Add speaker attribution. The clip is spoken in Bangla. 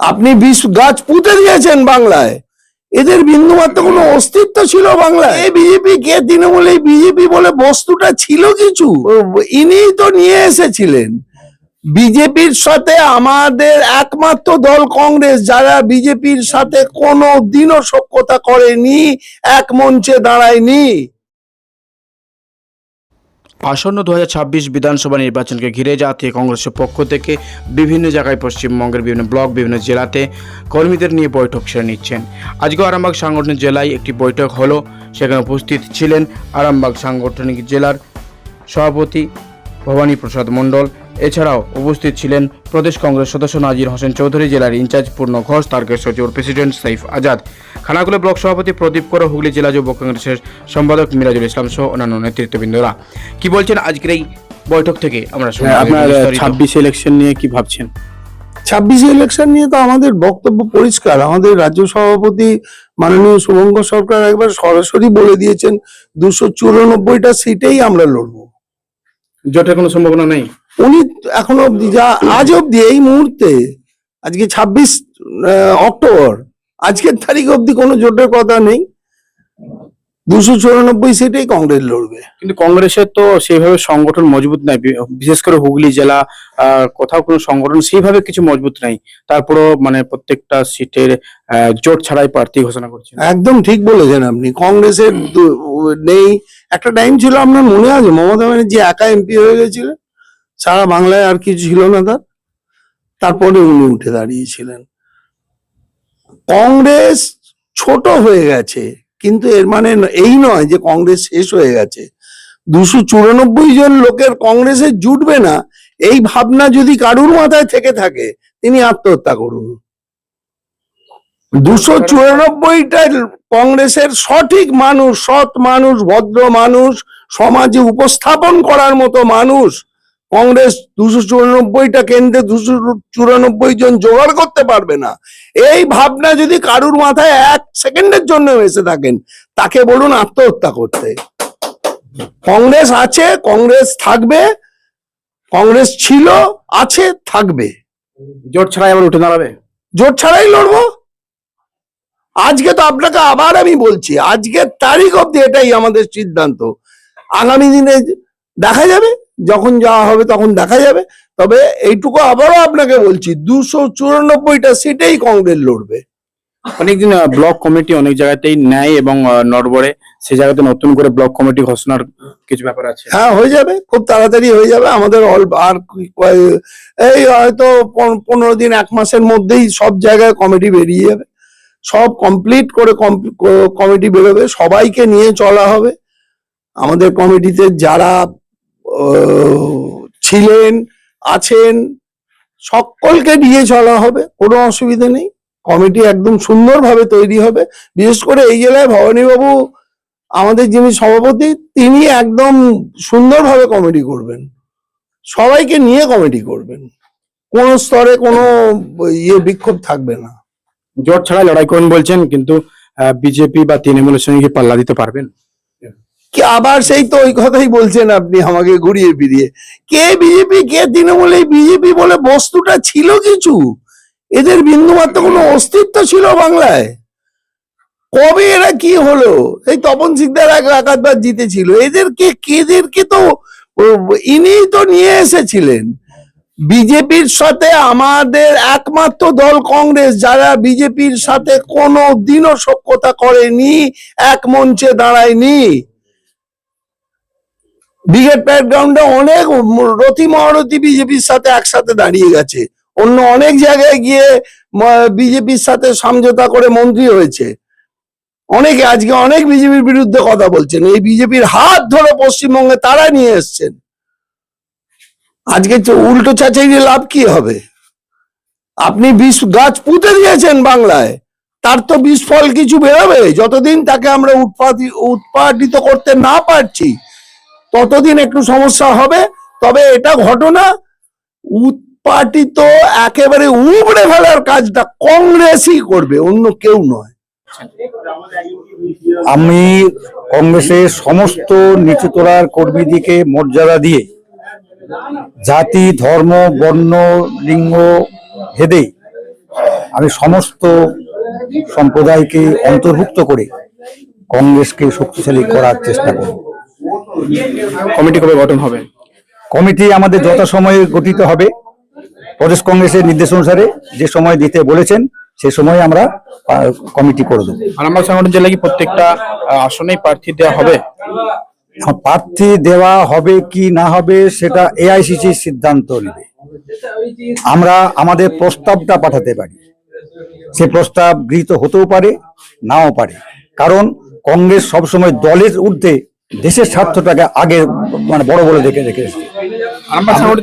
Speaker 1: আপনি বিষ গাছ পুঁতে দিয়েছেন বাংলায়। এদের বিন্দুমাত্র কোনো অস্তিত্ব ছিল বাংলায়। এই বিজেপি কে? তৃণমূল এই বিজেপি বলে বস্তুটা ছিল কিছু? ইনিই তো নিয়ে এসেছিলেন। বিজেপির সাথে আমাদের একমাত্র দল কংগ্রেস যারা বিজেপির সাথে কোনো দিনও সখ্যতা করেনি এক মঞ্চে দাঁড়ায়নি।
Speaker 2: আসন্ন দু হাজার ছাব্বিশ বিধানসভা নির্বাচনকে ঘিরে জাতীয় কংগ্রেসের পক্ষ থেকে বিভিন্ন জায়গায় পশ্চিমবঙ্গের বিভিন্ন ব্লক, বিভিন্ন জেলাতে কর্মীদের নিয়ে বৈঠক সেরে নিচ্ছেন। আজকে আরামবাগ সাংগঠনিক জেলায় একটি বৈঠক হলো। সেখানে উপস্থিত ছিলেন আরামবাগ সাংগঠনিক জেলার সভাপতি ভবানী প্রসাদ মণ্ডল। এছাড়াও উপস্থিত ছিলেন প্রদেশ কংগ্রেস সদস্য নাজির হোসেন চৌধুরী জেলার ইনচার্জ পূর্ণ ঘোষ তারকের সচিব প্রেসিডেন্ট সাইফ আজাদ। খানাকুলা ব্লক সভাপতি প্রদীপ কর হুগলি জেলা যুব কংগ্রেসের সম্পাদক মিরাজুল ইসলাম সহ অন্যান্য নেতৃত্ববৃন্দরা। কি বলছেন আজকের এই বৈঠক থেকে? আমরা
Speaker 3: হ্যাঁ, আপনার ছাব্বিশ ইলেকশন নিয়ে কি ভাবছেন?
Speaker 1: ছাব্বিশে ইলেকশন নিয়ে তো আমাদের বক্তব্য পরিষ্কার। আমাদের রাজ্য সভাপতি মাননীয় শুভঙ্কর সরকার একবার সরাসরি বলে দিয়েছেন দুশো চুরানব্বইটা সিটেই আমরা লড়বো।
Speaker 3: জোটের কোনো সম্ভাবনা নেই?
Speaker 1: উনি এখনও অব্দি যা আজ অব্দি এই মুহূর্তে আজকে ছাব্বিশ অক্টোবর আজকের তারিখ অব্দি কোনো জোটের কথা নেই। দুশো চুরানব্বই সিটেই কংগ্রেস লড়বে।
Speaker 3: কিন্তু কংগ্রেসের তো সেইভাবে সংগঠন মজবুত নাই বিশেষ করে হুগলি জেলা আহ, কোথাও কোনো সংগঠন সেইভাবে কিছু মজবুত নাই। তারপরও মানে প্রত্যেকটা সিটের জোট ছাড়াই প্রার্থী ঘোষণা করছেন।
Speaker 1: একদম ঠিক বলেছেন আপনি। কংগ্রেসের নেই। একটা টাইম ছিল আপনার মনে আছে? মমতা ব্যানার্জি একা এমপি হয়ে গেছিলেন? সারা বাংলায় আর কিছু ছিল না তার। তারপরে উনি উঠে দাঁড়িয়েছিলেন। কংগ্রেস ছোট হয়ে গেছে, কিন্তু এর মানে এই নয় যে কংগ্রেস শেষ হয়ে গেছে। দুশো চুরানব্বই জন লোকের কংগ্রেসে জুটবে না, এই ভাবনা যদি কারুর মাথায় থেকে থাকে, তিনি আত্মহত্যা করুন। দুশো চুরানব্বইটা কংগ্রেসের সঠিক মানুষ সৎ মানুষ ভদ্র মানুষ সমাজে উপস্থাপন করার মতো মানুষ কংগ্রেস দুশো চুরানব্বইটা কেন্দ্রে দুশো চুরানব্বই জন জোগাড় করতে পারবে না। এই ভাবনা যদি কারুর মাথায় এক সেকেন্ডের জন্য এসে থাকেন তাকে বলুন আত্মহত্যা করতে। কংগ্রেস আছে কংগ্রেস থাকবে কংগ্রেস ছিল আছে থাকবে।
Speaker 3: জোট ছাড়াই আবার উঠে দাঁড়াবে?
Speaker 1: জোট ছাড়াই লড়বো? আজকে তো আপনাকে আবার আমি বলছি আজকের তারিখ অব্দি এটাই আমাদের সিদ্ধান্ত। আগামী দিনে দেখা যাবে যখন যাওয়া হবে তখন দেখা যাবে। তবে এইটুকু আবারও আপনাকে বলছি দুশো চুরানব্বইটা সিটেই কংগ্রেস লড়বে।
Speaker 3: অনেকদিন ব্লক কমিটি অনেক জায়গাতেই নেয় এবং নড়বড়ে। সে জায়গাতে নতুন করে ব্লক কমিটি ঘোষণার কিছু ব্যাপার আছে।
Speaker 1: হ্যাঁ হয়ে যাবে খুব তাড়াতাড়ি হয়ে যাবে। আমাদের অল্প আর এই হয়তো পন- পনেরো দিন এক মাসের মধ্যেই সব জায়গায় কমিটি বেরিয়ে যাবে। সব কমপ্লিট করে কমিটি বেরোবে, সবাইকে নিয়ে চলা হবে। আমাদের কমিটিতে যারা ছিলেন, আছেন, সকলকে নিয়ে চলা হবে, কোনো অসুবিধা নেই। কমিটি একদম সুন্দরভাবে তৈরি হবে। বিশেষ করে এই জেলায় ভবানীবাবু, আমাদের যিনি সভাপতি, তিনি একদম সুন্দরভাবে কমেডি করবেন। সবাইকে নিয়ে কমেডি করবেন। কোন স্তরে কোনো ইয়ে বিক্ষোভ থাকবে না।
Speaker 3: জোট ছাড়া লড়াই করুন বলছেন কিন্তু বিজেপি বা তৃণমূলের সঙ্গে কি পাল্লা দিতে পারবেন?
Speaker 1: আবার সেই তো ওই কথাই বলছেন আপনি আমাকে ঘুরিয়ে ফিরিয়ে। কে বিজেপি কে তৃণমূল এই বিজেপি বলে বস্তুটা ছিল কিছু? এদের বিন্দুমাত্র কোনো অস্তিত্ব ছিল বাংলায়। কবে এরা কি হলো? এই তপন সিকদার এক একাধবার জিতেছিল। এদেরকে কেদেরকে তো ও, ইনিই তো নিয়ে এসেছিলেন। বিজেপির সাথে আমাদের একমাত্র দল কংগ্রেস, যারা বিজেপির সাথে কোনো দিনও সখ্যতা করেনি, এক মঞ্চে দাঁড়ায়নি। ব্রিগেড ব্যাকগ্রাউন্ডে অনেক রথি মহারথী বিজেপির সাথে একসাথে দাঁড়িয়ে গেছে। অন্য অনেক জায়গায় গিয়ে বিজেপির সাথে সমঝোতা করে মন্ত্রী হয়েছে। অনেকে আজকে অনেক বিজেপির বিরুদ্ধে কথা বলছেন। এই বিজেপির হাত ধরে পশ্চিমবঙ্গে তারা নিয়ে এসছেন। আজকে উল্টো চাচাইলে লাভ কি হবে? আপনি বিষ গাছ পুঁতে দিয়েছেন বাংলায়, তার তো বিষ ফল কিছু বেরোবে। যতদিন তাকে আমরা উৎপাদি, উৎপাদিত করতে না পারছি, ততদিন একটু সমস্যা হবে। তবে এটা ঘটনা উৎপাটিত একেবারে উবড়ে ফেলার কাজটা কংগ্রেসই করবে, অন্য কেউ নয়।
Speaker 4: আমি কংগ্রেসের সমস্ত নিচুতলার কর্মীদিকে মর্যাদা দিয়ে জাতি ধর্ম বর্ণ লিঙ্গ ভেদে আমি সমস্ত সম্প্রদায়কে অন্তর্ভুক্ত করে কংগ্রেসকে শক্তিশালী করার চেষ্টা করব।
Speaker 3: কমিটি কবে গঠন হবে?
Speaker 4: কমিটি আমাদের যথাসময়ে গঠিত হবে প্রদেশ কংগ্রেসের নির্দেশ অনুসারে যে সময় দিতে বলেছেন সে সময় আমরা কমিটি করে দেবো।
Speaker 3: আরামবাগ সাংগঠনিক জেলায় কি প্রত্যেকটা আসনেই প্রার্থী দেওয়া হবে?
Speaker 4: প্রার্থী দেওয়া হবে কি না হবে সেটা এআইসিসি সিদ্ধান্ত নেবে। আমরা আমাদের প্রস্তাবটা পাঠাতে পারি। সে প্রস্তাব গৃহীত হতেও পারে, নাও পারে। কারণ কংগ্রেস সবসময় দলের ঊর্ধ্বে দেশের স্বার্থটাকে আগে মানে বড় বলে দেখে রেখে এসেছে।